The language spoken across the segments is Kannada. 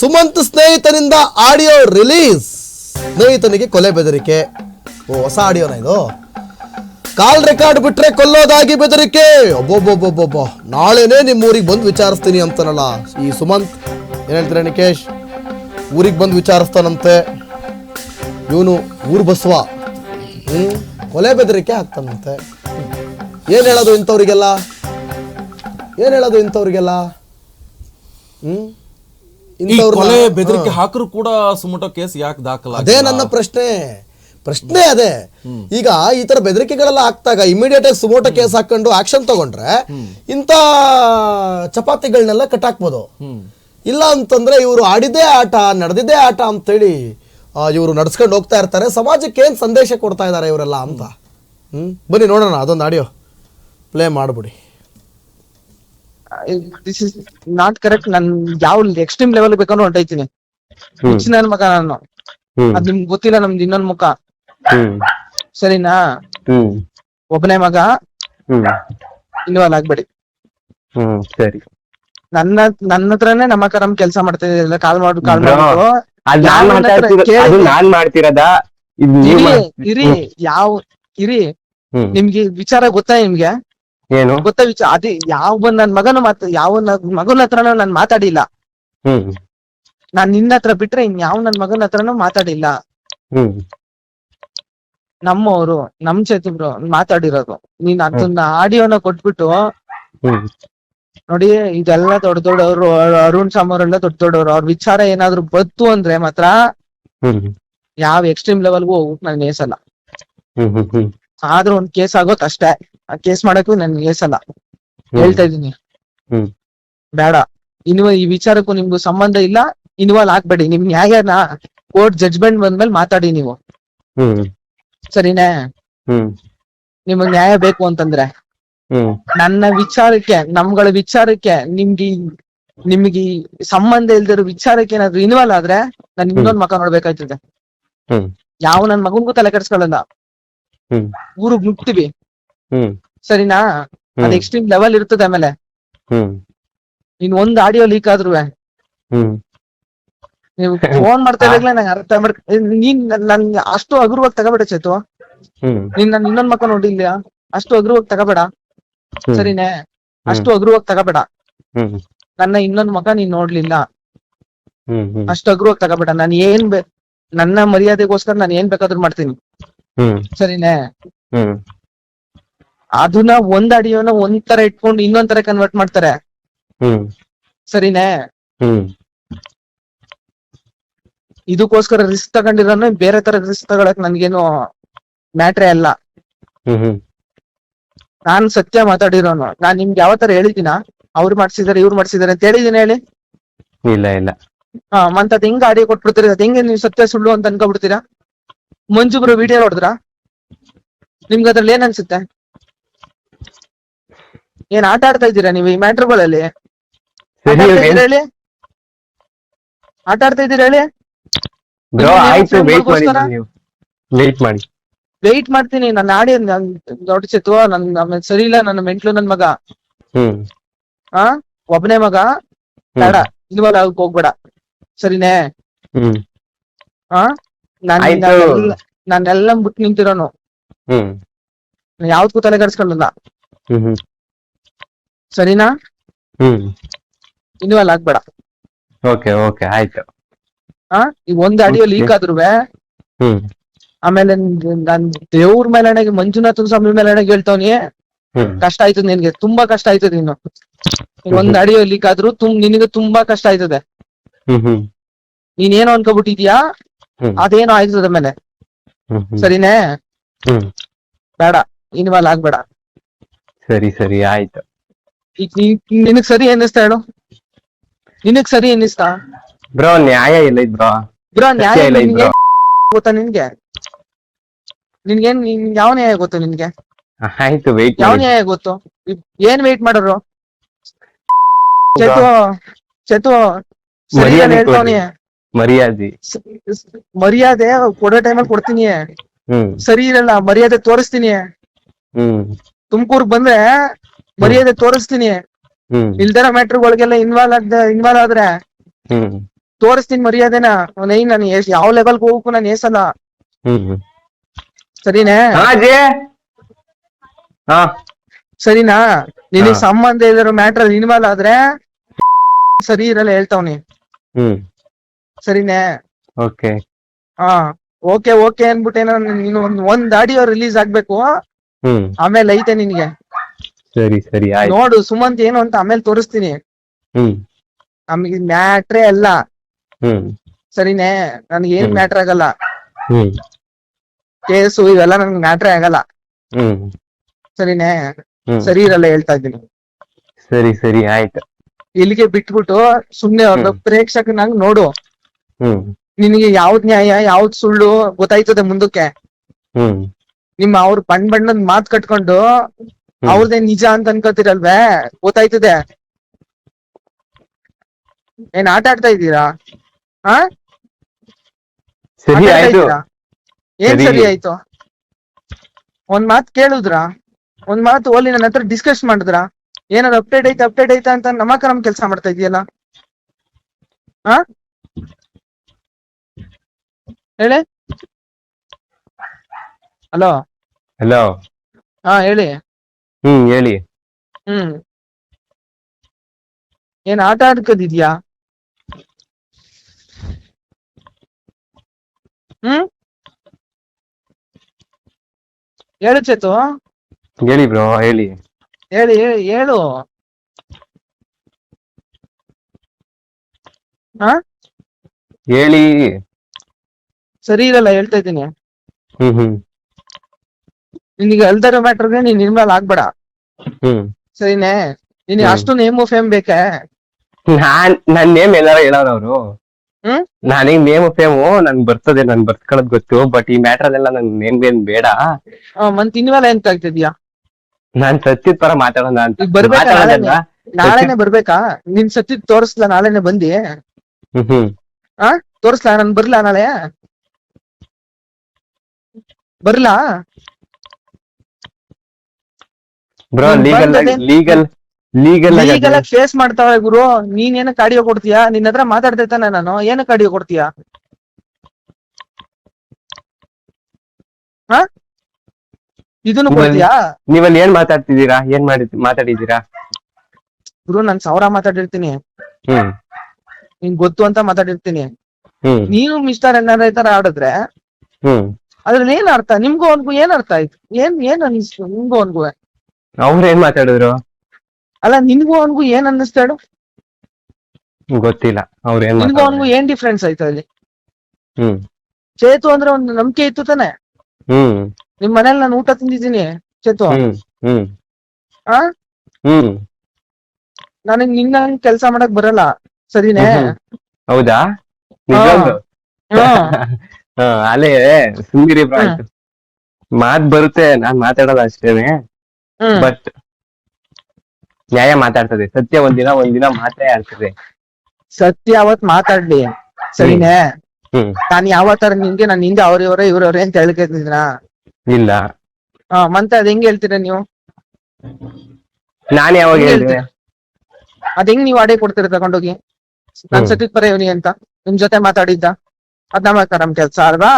ಸುಮಂತ್ ಸ್ನೇಹಿತನಿಂದ ಆಡಿಯೋ ರಿಲೀಸ್. ಸ್ನೇಹಿತನಿಗೆ ಕೊಲೆ ಬೆದರಿಕೆ. ಓ, ಹೊಸ ಆಡಿಯೋನ ಇದು? ಕಾಲ್ ರೆಕಾರ್ಡ್ ಬಿಟ್ರೆ ಕೊಲ್ಲೋದಾಗಿ ಬೆದರಿಕೆ. ಒಬ್ಬೊಬ್ಬೊಬ್ಬೊಬ್ಬ ನಾಳೆನೇ ನಿಮ್ಮ ಊರಿಗೆ ಬಂದು ವಿಚಾರಿಸ್ತೀನಿ ಅಂತಾನಲ್ಲ. ಈ ಸುಮಂತ್, ಏನ್ ಹೇಳ್ತೀರಾ ನಿಕೇಶ್? ಊರಿಗೆ ಬಂದು ವಿಚಾರಿಸ್ತಾನಂತೆ. ಇವನು ಊರು ಬಸವ. ಹ್ಮ್? ಕೊಲೆ ಬೆದರಿಕೆ ಆಗ್ತಾನಂತೆ. ಏನ್ ಹೇಳೋದು ಇಂಥವ್ರಿಗೆಲ್ಲ? ಏನ್ ಹೇಳೋದು ಇಂಥವ್ರಿಗೆಲ್ಲ? ಹ್ಮ್? ಈ ಕೊಲೆ ಬೆದರಿಕೆ ಹಾಕರು ಕೂಡ ಸುಮಟೋ ಕೇಸ್ ಯಾಕೆ ದಾಖಲ ಅದೇ ನನ್ನ ಪ್ರಶ್ನೆ. ಪ್ರಶ್ನೆ ಅದೇ. ಈಗ ಈ ತರ ಬೆದರಿಕೆಗಳೆಲ್ಲ ಹಾಕ್ತಾಗ ಇಮಿಡಿಯೇಟ್ ಆಗಿ ಸುಮೋಟೋ ಕೇಸ್ ಹಾಕೊಂಡು ಆಕ್ಷನ್ ತಗೊಂಡ್ರೆ ಇಂತ ಚಪಾತಿಗಳನ್ನೆಲ್ಲ ಕಟ್ ಹಾಕ್ಬೋದು ಇಲ್ಲ ಅಂತಂದ್ರೆ ಇವರು ಆಡಿದೇ ಆಟ ನಡೆದಿದ್ದೇ ಆಟ ಅಂತೇಳಿ ಇವರು ನಡ್ಸ್ಕೊಂಡು ಹೋಗ್ತಾ ಇರ್ತಾರೆ. ಸಮಾಜಕ್ಕೆ ಏನ್ ಸಂದೇಶ ಕೊಡ್ತಾ ಇದ್ದಾರೆ ಇವರೆಲ್ಲ ಅಂತ? ಹ್ಮ್. ಬನ್ನಿ ನೋಡೋಣ ಅದೊಂದು ಆಡಿಯೋ ಪ್ಲೇ ಮಾಡ್ಬಿಡಿ. ದಿಸ್ ಇಸ್ ನಾಟ್ ಕರೆಕ್ಟ್ ನನ್ ಯಾವ ಎಕ್ಸ್ಟ್ರೀಮ್ ಲೆವೆಲ್ ಬೇಕಂದ್ರೆ ಹೊಂಟೈತೀನಿ ಹುಚ್ಚ ನನ್ ಮಗ ನಾನು. ಅದ್ ನಿಮ್ಗೆ ಗೊತ್ತಿಲ್ಲ ನಮ್ದು ಇನ್ನೊಂದ್ ಮುಖ. ಸರಿನಾ? ಒಬ್ಬನೇ ಮಗ. ಇನ್ವಾಲ್ವ್ ಆಗ್ಬೇಡಿ. ಸರಿ. ನನ್ನ ನನ್ನ ಹತ್ರನೇ ನಮ್ಮ ಕರಂ ಕೆಲಸ ಮಾಡ್ತಾ ಇದ್ದಿಲ್ಲ ಕಾಲ್ ಮಾಡು ಕಾಲ್ ಮಾಡು ನಾನ್ ಮಾಡ್ತಿರೋದ? ಇರಿ ಯಾವ ಇರಿ. ನಿಮ್ಗೆ ವಿಚಾರ ಗೊತ್ತಾ ನಿಮ್ಗೆ? ಏನು? ಗೊತ್ತ ವಿಚಾರ ಅದೇ ಯಾವ ನನ್ ಮಗನ ಮಾತ ಯಾವ ನನ್ ಮಗನ ಹತ್ರನೂ ನಾನ್ ಮಾತಾಡಿಲ್ಲ. ಹ್ಮ್. ನಾನ್ ನಿನ್ನ ಹತ್ರ ಬಿಟ್ರೆ ಇನ್ ಯಾವ ನನ್ ಮಗನ ಹತ್ರನೂ ಮಾತಾಡಿಲ್ಲ. ಹ್ಮ್. ನಮ್ಮವರು ನಮ್ ಚೇತುಬ್ರು ಮಾತಾಡಿರೋದು. ನೀನ್ ಅದನ್ನ ಆಡಿಯೋನ ಕೊಟ್ಬಿಟ್ಟು ಹ್ಮ್. ನೋಡಿ ಇದೆಲ್ಲ ದೊಡ್ಡ ದೊಡ್ಡವರು ಅರುಣ್ ಸಾಮವ್ರೆಲ್ಲ ದೊಡ್ಡ ದೊಡ್ಡವರು ಅವ್ರ ವಿಚಾರ ಏನಾದ್ರು ಬತ್ತು ಅಂದ್ರೆ ಮಾತ್ರ ಹ್ಮ್. ಯಾವ ಎಕ್ಸ್ಟ್ರೀಮ್ ಲೆವೆಲ್ಗೂ ಹೋಗಕ್ ನಾನು ಏಸಲ್ಲ ಹ್ಮ್ ಹ್ಮ್ ಹ್ಮ್. ಆದ್ರೂ ಒಂದ್ ಕೇಸ್ ಆಗೋತ್ ಅಷ್ಟೇ. ಕೇಸ್ ಮಾಡಕ್ಕೂ ನನ್ ಏಸಲ್ಲ ಹೇಳ್ತಾ ಇದೀನಿ ಹ್ಮ್. ಬೇಡ. ಇನ್ವ ಈ ವಿಚಾರಕ್ಕೂ ನಿಮ್ಗೂ ಸಂಬಂಧ ಇಲ್ಲ ಇನ್ವಾಲ್ವ್ ಆಗ್ಬೇಡಿ. ನಿಮ್ ನ್ಯಾಯನ ಕೋರ್ಟ್ ಜಡ್ಜ್ಮೆಂಟ್ ಬಂದ್ಮೇಲೆ ಮಾತಾಡಿ ನೀವು. ಹ್ಮ್. ಸರಿನೇ? ಹ್ಮ್. ನಿಮಗ್ ನ್ಯಾಯ ಬೇಕು ಅಂತಂದ್ರೆ. ಹ್ಮ್. ನನ್ನ ವಿಚಾರಕ್ಕೆ ನಮ್ಗಳ ವಿಚಾರಕ್ಕೆ ನಿಮ್ಗೆ ಈ- ನಿಮ್ಗೆ ಈ ಸಂಬಂಧ ಇಲ್ದಿರೋ ವಿಚಾರಕ್ಕೆ ಏನಾದ್ರು ಇನ್ವಾಲ್ವ್ ಆದ್ರೆ ನಾನು ಇನ್ನೊಂದ್ ಮಕ ನೋಡ್ಬೇಕಾಯ್ತದೆ. ಹ್ಮ್. ಯಾವ ನನ್ ಮಗನ್ಗೂ ತಲೆ ಕೆಡ್ಸ್ಕೊಳ್ಳಲ್ಲ. ಹ್ಮ್. ಊರಿಗ್ ನುಗ್ತೀವಿ ಹ್ಮ್. ಸರಿನಾ? ಅದು ಎಕ್ಸ್ಟ್ರೀಮ್ ಲೆವೆಲ್ ಇರ್ತದೆ ಆಮೇಲೆ. ಹ್ಮ್. ಇನ್ ಒಂದ್ ಆಡಿಯೋ ಲೀಕ್ ಆದ್ರೂ ಹ್ಮ್. ನೀವು ಫೋನ್ ಮಾಡ್ತಾ ಇರ್ಲಿಲ್ಲ ನಂಗೆ ಅರ್ಥ ಮಾಡ್ ನೀನ್ ನನ್- ನನ್ ಅಷ್ಟು ಹಗುರವಾಗಿ ತಗೋಬೇಡ ಚೇತು. ಹ್ಮ್. ನೀನ್ ನನ್ ಇನ್ನೊಂದ್ ಮಕ್ಕ ನೋಡಿಲ್ಲ ಅಷ್ಟು ಹಗುರವಾಗಿ ತಗೋಬೇಡ. ಸರಿನೇ? ಅಷ್ಟು ಹಗುರವಾಗಿ ತಗೋಬೇಡ. ಹ್ಮ್. ನನ್ನ ಇನ್ನೊಂದ್ ಮಕ ನೀನ್ ನೋಡ್ಲಿಲ್ಲ. ಹ್ಮ್ ಹ್ಮ್. ಅಷ್ಟು ಅಗ್ರವಾಗಿ ತಗೋಬೇಡ. ನಾನು ಏನ್ ಬೇ ನನ್ನ ಮರ್ಯಾದೆಗೋಸ್ಕರ ನಾನು ಏನ್ ಬೇಕಾದ್ರೂ ಮಾಡ್ತೀನಿ. ಹ್ಮ್. ಸರಿನೇ? ಹ್ಮ್. ಅದನ್ನ ಒಂದ್ ಅಡಿಯೋನ ಒಂದ್ ತರ ಇಟ್ಕೊಂಡು ಇನ್ನೊಂದ್ ತರ ಕನ್ವರ್ಟ್ ಮಾಡ್ತಾರೆ. ಹ್ಮ್. ಸರಿನೇ? ಹ್ಮ್. ಇದಕ್ಕೋಸ್ಕರ ರಿಸ್ಕ್ ತಗೊಂಡಿರೋನು ಬೇರೆ ತರ ರಿಸ್ಕ್ ತಗೊಳಕ್ ನನ್ಗೇನು ಮ್ಯಾಟ್ರೇ ಅಲ್ಲ ಹ್ಮ್ ಹ್ಮ್. ನಾನ್ ಸತ್ಯ ಮಾತಾಡಿರೋನು. ನಾನ್ ನಿಮ್ಗೆ ಯಾವ ತರ ಹೇಳಿದಿನ ಅವ್ರು ಮಾಡ್ಸಿದಾರೆ ಇವ್ರು ಮಾಡ್ಸಿದಾರೆ ಅಂತ ಹೇಳಿದೀನಿ ಹೇಳಿ. ಇಲ್ಲ ಇಲ್ಲ. ಹಾ ಮತ್ತ ಅದ್ ಹೆಂಗ್ ಆಡಿಯೋ ಕೊಟ್ಬಿಡ್ತೀರಿ. ಅದ್ ಹೆಂಗೆ ನೀವು ಸತ್ಯ ಸುಳ್ಳು ಅಂತ ಅನ್ಕೊಬಿಡ್ತೀರಾ? ಮಂಜುಬ್ರು ವಿಡಿಯೋ ನೋಡಿದ್ರ? ನಿಮ್ಗೆ ಅದ್ರಲ್ಲಿ ಏನ್ ಅನ್ಸುತ್ತೆ? ಏನ್ ಆಟ ಆಡ್ತಾ ಇದ್ದೀರಾ ನೀವು ಈ ಮ್ಯಾಟ್ರ್ಗಳಲ್ಲಿ ಬಾಲ್ ಅಲ್ಲಿ ಹೇಳಿ. ಆಟ ಆಡ್ತಾ ಇದ್ದೀರಾ ಹೇಳಿ? ಬ್ರೋ ನಿಮ್ಮ ಆಯ್ತು friend ವೇಟ್ ಮಾಡಿ ನೀವು. ವೇಟ್ ಮಾಡಿ. ವೆಯ್ಟ್ ಮಾಡ್ತೀನಿ ನನ್ನ ಆಡಿ ನನ್ ದೊಡ್ಡ ಚಿತ್ತು ನನ್ ಆಮೇಲ್ ಸರಿ ಇಲ್ಲ ನನ್ನ ಮೆಂಟ್ಲು ನನ್ ಮಗ. ಹ್ಮ್. ಆ? ಒಬ್ನೇ ಮಗ. ಬೇಡ ಇಲ್ವಲ್ಲ ಆಗಕ್ ಹೋಗ್ಬೇಡ. ಸರಿನೇ? ಆ? ನಾನು. ನಾನೆಲ್ಲ ಬಿಟ್ಟು ನಿಂತಿರೋನು. ಹ್ಮ್. ಯಾವ್ದಕ್ಕೂ ತಲೆ ಕೆಡ್ಸ್ಕೊಳ್ಳಲ್ಲ ಹ್ಮ್ ಸರಿನಾ? ಹ್ಮ್. ಇನ್ವಾಲ್ವ್ ಆಗ್ಬೇಡ. ಓಕೆ ಓಕೆ ಆಯ್ತು. ಆ ಈಗ ಒಂದ್ ಆಡಿಯೋ ಲೀಕ್ ಆದ್ರೂ ಹ್ಮ್. ಆಮೇಲೆ ನಾನ್ ದೇವ್ರ ಮೇಲಣೆಗೆ ಮಂಜುನಾಥನ್ ಸ್ವಾಮಿ ಮೇಲಣೆಗೆ ಹೇಳ್ತವ್ನಿ ಹ್ಮ್. ಕಷ್ಟ ಆಯ್ತದ ನಿನ್ಗೆ ತುಂಬಾ ಕಷ್ಟ ಆಯ್ತದ ನೀನು ಈಗ ಒಂದ್ ಆಡಿಯೋ ಲೀಕ್ ಆದ್ರೂ ತುಮ್ ನಿನಗೆ ತುಂಬಾ ಕಷ್ಟ ಆಯ್ತದೆ. ಹ್ಮ್ ಹ್ಮ್. ನೀನೇನು ಅನ್ಕೋಬಿಟ್ಟಿದ್ಯಾ? ಹ್ಮ್. ಅದೇನೋ ಆಯ್ತದ ಮೇಲೆ. ಹ್ಮ್ ಹ್ಮ್. ಸರಿನೇ? ಹ್ಮ್. ಬೇಡ ಇನ್ವಾಲ್ ಆಗ್ಬೇಡ. ಸರಿ ಸರಿ ಆಯ್ತು. ನಿನಗ್ ಸರಿ ಅನ್ನಿಸ್ತಾ ಹೇಳು? ನಿನಗ್ ಸರಿ ಅನ್ನಿಸ್ತಾ ಬ್ರೋ ನ್ಯಾಯ ಇಲ್ಲ ಬ್ರೋ. ಬ್ರೋ ನ್ಯಾಯ ಇಲ್ಲ ಬ್ರೋ. ಗೊತ್ತಾ ನಿನ್ಗೆ? ನಿನ್ಗೇನ್ ನಿನ್ ಯಾವ ನ್ಯಾಯ ಗೊತ್ತು ನಿನ್ಗೆ? ಆಯ್ತು ವೇಟ್ ಯಾವ ನ್ಯಾಯ ಗೊತ್ತು? ಏನ್ ವೇಟ್ ಮಾಡೋರು? ಚತು ಚತು ಸರಿ ಮರ್ಯಾದೆ ಮರ್ಯಾದೆ. ಕೊಡೋ ಟೈಮಲ್ಲಿ ಕೊಡ್ತೀನಿ. ಹ್ಮ್. ಸರಿ ಇರಲ್ಲ ಮರ್ಯಾದೆ ತೋರಿಸ್ತೀನಿ. ಹ್ಮ್. ತುಮಕೂರ್ ಬಂದ್ರೆ ಮರ್ಯಾದೆ ತೋರಿಸ್ತೀನಿ. ಇಲ್ದರ ಮ್ಯಾಟರ್ ಮ್ಯಾಟ್ರಿಗಳಿಗೆಲ್ಲ ಇನ್ವಾಲ್ವ್ ಆಗ್ದ ಇನ್ವಾಲ್ವ್ ಆದ್ರೆ ತೋರಿಸ್ತೀನಿ ಮರ್ಯಾದೆನ. ನೈ ನಾನು ಎಷ್ಟ್ ಯಾವ ಲೆವೆಲ್ಗೆ ಹೋಗಕ್ಕೂ ನಾನು ಏಸಲ್ಲ. ಸರಿನೇ? ಸರಿನಾ? ನಿನಗ್. ಸಂಬಂಧ ಇರೋ ಮ್ಯಾಟ್ರ್ ಇನ್ವಾಲ್ವ್ ಆದ್ರೆ ಸರಿ ಇರಲ್ಲ ಹೇಳ್ತಾವ್ನಿ. ಸರಿನೇ? ಓಕೆ. ಹಾ. ಓಕೆ ಓಕೆ ಅನ್ಬಿಟ್ಟೇನೋ ನೀನು ಒಂದ್ ಒಂದ್ ಆಡಿಯೋ ರಿಲೀಸ್ ಆಗ್ಬೇಕು. ಆಮೇಲೆ ಐತೆ ನಿನ್ಗೆ. ಸರಿ ಸರಿ ಆಯ್ತು. ನೋಡು ಸುಮಂತ್ ಏನು ಅಂತ ಆಮೇಲೆ ತೋರಿಸ್ತೀನಿ. ಹ್ಮ್. ನಮಗೆ ಮ್ಯಾಟ್ರೇ ಅಲ್ಲ. ಹ್ಮ್. ಸರಿನೇ? ನನ್ಗೆ ಏನ್ ಹ್ಮ್. ಮ್ಯಾಟ್ರ್ ಆಗಲ್ಲ. ಹ್ಮ್. ಕೇಸು ಇವೆಲ್ಲ ನನ್ಗೆ ಮ್ಯಾಟ್ರೆ ಆಗಲ್ಲ. ಹ್ಮ್. ಸರಿನೇ? ಹ್ಮ್. ಸರಿ ಇರಲ್ಲ ಹೇಳ್ತಾ ಇದ್ದೀನಿ. ಸರಿ ಸರಿ ಆಯ್ತು. ಇಲ್ಲಿಗೆ ಬಿಟ್ಬಿಟ್ಟು ಸುಮ್ನೆ ಅವ್ರದ್ದು ಪ್ರೇಕ್ಷಕನಂಗ್ ನೋಡು. ಹ್ಮ್. ನಿನಗೆ ಯಾವ್ದ್ ನ್ಯಾಯ ಯಾವ್ದ್ ಸುಳ್ಳು ಗೊತ್ತಾಯ್ತದೆ ಮುಂದಕ್ಕೆ? ಹ್ಮ್. ನಿಮ್ಮ ಅವ್ರ ಬಣ್ಣ ಬಣ್ಣದ ಮಾತ್ ಕಟ್ಕೊಂಡು. ಅವ್ರದೇ ನಿಜ ಅಂತ ಅನ್ಕೋತಿರಲ್ವೇ? ಗೊತ್ತಾಯ್ತದೆ ಏನ್ ಆಟ ಆಡ್ತಾ ಇದ್ದೀರಾ? ಹಾ ಸರಿ ಆಯ್ತು. ಏನ್ ಸರಿ. ಸರಿ ಆಯ್ತು? ಒಂದ್ ಮಾತ್ ಕೇಳುದ್ರ? ಒಂದ್ ಮಾತು ಓಲಿ ನನ್ನ ಹತ್ರ ಡಿಸ್ಕಸ್ ಮಾಡಿದ್ರ? ಏನಾದ್ರು ಅಪ್ಡೇಟ್ ಐತೆ ಅಪ್ಡೇಟ್ ಐತೆ ಅಂತ ನಮಕ ನಮ್ ಕೆಲಸ ಮಾಡ್ತಾ ಇದೆಯಲ್ಲ ಹಾ ಹೇಳಿ? ಹಲೋ? ಹಲೋ. ಹಾ ಹೇಳಿ. ಹ್ಮ್ ಹೇಳಿ. ಹ್ಮ್. ಏನ್ ಆಟ ಆಡ್ಕದಿದ್ಯಾ? ಹ್ಮ್? ಹೇಳು ಚೇತು. ಹೇಳಿ ಬ್ರೋ ಹೇಳಿ. ಹೇಳಿ ಹೇಳು ಹೇಳು. ಹೇಳಿ. ಸರಿ ಇರಲ್ಲ ಹೇಳ್ತಾ ಇದ್ದೀನಿ. ಹ್ಮ್ ಹ್ಮ್. ನಿನಗೆ ಅಲ್ದರ ಮ್ಯಾಟರ್ಗೆ ನೀನ್ ಮೇಲೆ ಆಗ್ಬೇಡ. ಹ್ಮ್. ಸರಿನೇ? ನಿನಗೆ ಹ್ಮ್. ಅಷ್ಟು ನೇಮು ಫೇಮ್ ಬೇಕೆ? ನಾನ್ ನನ್ ನೇಮ್ ಎಲ್ಲಾರ ಹೇಳೋರು ಅವ್ರು ಹ್ಮ್? ನನಗ್ ನೇಮ್ ಫೇಮು ನನ್ ಬರ್ತದೆ ನನ್ ಬರ್ಸ್ಕೊಳ್ಳೋದ್ ಗೊತ್ತು ಬಟ್ ಈ ಮ್ಯಾಟರ್ ಅದೆಲ್ಲ ನನ್ ನೇಮ್ ಏನ್ ಬೇಡ. ಆ, ಮತ್ ಇನ್ವಾಲ್ವ್ ಎಂತ ಆಗ್ತಿದ್ಯಾ ನಾನ್ ಸತ್ಯದ ಪರ ಮಾತಾಡೋಣ ಅಂತ. ಈಗ ಬರ್ಬೇಕಾ ಮಾತಾಡೋದಲ್ಲ ನಾಳೆನೆ? ಬರ್ಬೇಕಾ? ನಿನ್ ಸತಿ ತೋರಿಸ್ಲಾ ನಾಳೆನೆ ಬಂದಿ? ಹ್ಮ್ ಹ್ಮ್. ತೋರಿಸ್ಲಾ ನಾನ್ ಬರ್ಲಾ ನಾಳೆ? ಬರ್ಲಾ? Bro legal legal legal legal ಆಗಿ ಫೇಸ್ ಮಾಡ್ತಾವೆ ಗುರು. ನೀನ್ ಏನಕ್ಕೆ ಆಡಿಯೋ ಕೊಡ್ತೀಯಾ? ನಿನ್ನ ಹತ್ರ ಮಾತಾಡ್ತೈತಾನೆ ನಾನು. ಏನಕ್ಕೆ ಆಡಿಯೋ ಕೊಡ್ತೀಯಾ? ಹಾ? ಇದನ್ನು ಕೊಡ್ತೀಯಾ? ನೀವಲ್ಲಿ ಏನ್ ಮಾತಾಡ್ತಿದ್ದೀರಾ? ಏನ್ ಮಾಡಿ ಮಾತಾಡಿದೀರಾ ಗುರು ನಾನ್ ಸಾವಿರ ಮಾತಾಡಿರ್ತೀನಿ. ಹ್ಮ್. ನಿನ್ ಗೊತ್ತು ಅಂತ ಮಾತಾಡಿರ್ತೀನಿ. ಹ್ಮ್. ನೀನು ಮಿಸ್ಟರ್ ಏನಾರ ಈ ತರ ಆಡಿದ್ರೆ ಹ್ಮ್. ಅದ್ರಲ್ಲಿ ಏನ್ ಅರ್ಥ? ನಿಮ್ಗೂ ಅವನ್ಗೂ ಏನ್ ಅರ್ಥ ಆಯ್ತು? ಏನ್ ಏನ್ ಅನಿಸ್ತು ನಿಮ್ಗೂ ಅವನ್ಗೂ? ಅವ್ರ ಏನ್ ಮಾತಾಡಿದ್ರು? ಅಲ್ಲ ನಿನ್ಗೂ ಅವನ್ಗೂ ಏನ್ ಅನ್ನಿಸ್ತಾ ಹೇಳು ಗೊತ್ತಿಲ್ಲ ಅವ್ರು ಏನ್ ನಿನ್ಗೂ ಅವನ್ಗೂ ಮಾತಾಡಿದ್ರು ಏನ್ ಡಿಫ್ರೆನ್ಸ್ ಆಯ್ತು ಅಲ್ಲಿ? ಹ್ಮ್. ಚೇತು ಅಂದ್ರೆ ಒಂದು ನಂಬಿಕೆ ಇತ್ತು ತಾನೆ? ಹ್ಮ್. ನಿಮ್ ಮನೇಲಿ ನಾನು ಊಟ ತಿಂದಿದ್ದೀನಿ ಚೇತು. ಹ್ಮ್ ಹ್ಮ್. ಆ? ಹ್ಮ್. ನನಗ್ ನಿನ್ನ ಕೆಲ್ಸ ಮಾಡಕ್ ಬರಲ್ಲ ಸರಿನೇ? ಹ್ಮ್. ಹೌದಾ? ನಿಜವಾಗ್ಲು ಹಾ. ಹಾ ಅಲ್ಲೇ ಸುಂದಿರಿ ಮಾತ್ ಬರುತ್ತೆ ನಾನ್ ಮಾತಾಡೋದು ಅಷ್ಟೇನೆ. ಬಟ್ ನ್ಯಾಯ ಮಾತಾಡ್ತದೆ. ಸತ್ಯ ಒಂದಿನ ಒಂದಿನ ಮಾತೇ ಆಡ್ತದೆ ಸತ್ಯ ಅವತ್ ಮಾತಾಡ್ಲಿ. ಸರಿನೇ? ಹ್ಮ್. ನಾನ್ ಯಾವತ್ತರ ನಿಮ್ಗೆ ನಾನ್ ಹಿಂದೆ ಅವ್ರ ಇವ್ರ ಇವ್ರವ್ರೆ ಅಂತ ಹೇಳ್ತಿದ್ದೀನ ಇಲ್ಲ. ಹಾ ಮತ್ತೆ ಅದ್ ಹೆಂಗ್ ಹೇಳ್ತೀರಾ ನೀವು? ನಾನ್ ಯಾವಾಗ ಹೆಂಗ್ ಹೇಳಿದೆ? ಹೇಳ್ತೀರಾ? ಅದ್ ಹೆಂಗ್ ನೀವ್ ಅಡೆ ಕೊಡ್ತೀರ ತಗೊಂಡೋಗಿ? ನಾನ್ ಹ್ಮ್. ಸತ್ಯಕ್ ಪರ ಇವನಿ ಅಂತ. ನಿಮ್ ಜೊತೆ ಮಾತಾಡಿದ್ದ. ಅದ್ ನಮ್ಮ ನಮ್ ಕೆಲ್ಸ ಅಲ್ವಾ?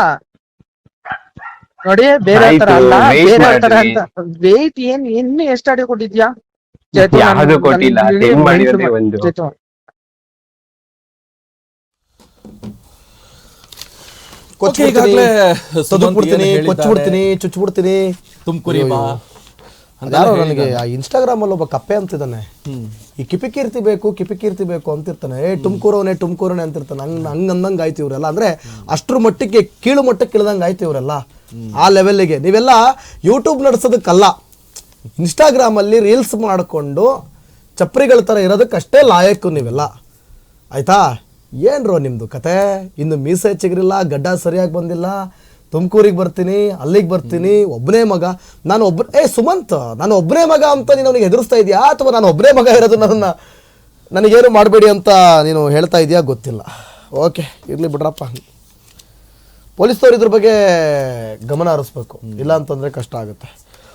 ನೋಡಿ ಬೇರೆ ತರ ಆಯ್ತು, ಅಲ್ಲ wait ಬೇರೆ ತರ ಮಾಡ್ರಿ. ಅಂತ. ವೇಟ್ ಏನ್ ಇನ್ನು ಎಷ್ಟು ಆಡಿಯೋ ಕೊಟ್ಟಿದ್ಯಾ? ನನ್- ಯಾವ್ದು ನನ್ ಕೊಟ್ಟಿಲ್ಲ ಮಾಡಿರೋದೇ ಮಾಡ್- ಒಂದು. ಈಗಾಗ್ಲೇ ಏನು ಕೊಚ್ಚಿಬಿಡ್ತೀನಿ ಚುಚ್ಚಿಬಿಡ್ತೀನಿ. ತುಮಕೂರಿ ಬಾ. ಯಾರೋ ನನಗೆ ಆ ಇನ್ಸ್ಟಾಗ್ರಾಮ್ ಅಲ್ಲಿ ಒಬ್ಬ ಕಪ್ಪೆ ಅಂತಿದ್ದಾನೆ. ಹ್ಮ್. ಈ ಕಿಪಿಕೀರ್ತಿ ಬೇಕು ಕಿಪಿಕೀರ್ತಿ ಬೇಕು ಅಂತಿರ್ತಾನೆ. ಏ ತುಮಕೂರವನೇ ತುಮಕೂರನೇ ಅಂತಿರ್ತಾನೆ. ಹಂಗ್ ಹಂಗ್ ಅಂದಂಗೆ ಆಯ್ತು ಇವರೆಲ್ಲ. ಅಂದ್ರೆ ಅಷ್ಟ್ರ ಮಟ್ಟಕ್ಕೆ ಕೀಳು ಮಟ್ಟಕ್ಕೆ ಇಳ್ದಂಗೆ ಆಯ್ತು ಇವರೆಲ್ಲ. ಆ ಲೆವೆಲ್ಗೆ ನೀವೆಲ್ಲ ಯೂಟ್ಯೂಬ್ ನಡೆಸೋದಕ್ಕಲ್ಲ. ಇನ್ಸ್ಟಾಗ್ರಾಮಲ್ಲಿ ರೀಲ್ಸ್ ಮಾಡಿಕೊಂಡು ಚಪ್ರಿಗಳ ಥರ ಇರೋದಕ್ಕಷ್ಟೇ ಲಾಯಕ್ಕು ನೀವೆಲ್ಲ. ಆಯಿತಾ? ಏನ್ರೋ ನಿಮ್ಮದು ಕತೆ? ಇನ್ನು ಮೀಸೆ ಚಿಗುರಿಲ್ಲ ಗಡ್ಡ ಸರಿಯಾಗಿ ಬಂದಿಲ್ಲ. ತುಮಕೂರಿಗೆ ಬರ್ತೀನಿ, ಅಲ್ಲಿಗೆ ಬರ್ತೀನಿ ಒಬ್ಬನೇ ಮಗ. ನಾನು ಒಬ್ಬ ಏ, ಸುಮಂತ್, ನಾನು ಒಬ್ಬನೇ ಮಗ ಅಂತ ನೀನು ಅವನಿಗೆ ಎದುರಿಸ್ತಾ ಇದೆಯಾ? ಅಥವಾ ನಾನು ಒಬ್ಬನೇ ಮಗ ಇರೋದು ನನ್ನ ನನಗೇನು ಮಾಡಬೇಡಿ ಅಂತ ನೀನು ಹೇಳ್ತಾ ಇದೆಯಾ? ಗೊತ್ತಿಲ್ಲ. ಓಕೆ, ಇರಲಿ ಬಿಡ್ರಪ್ಪ. ಪೊಲೀಸ್ನವ್ರು ಇದ್ರ ಬಗ್ಗೆ ಗಮನ ಹರಿಸ್ಬೇಕು. ಇಲ್ಲ ಅಂತಂದರೆ ಕಷ್ಟ ಆಗುತ್ತೆ.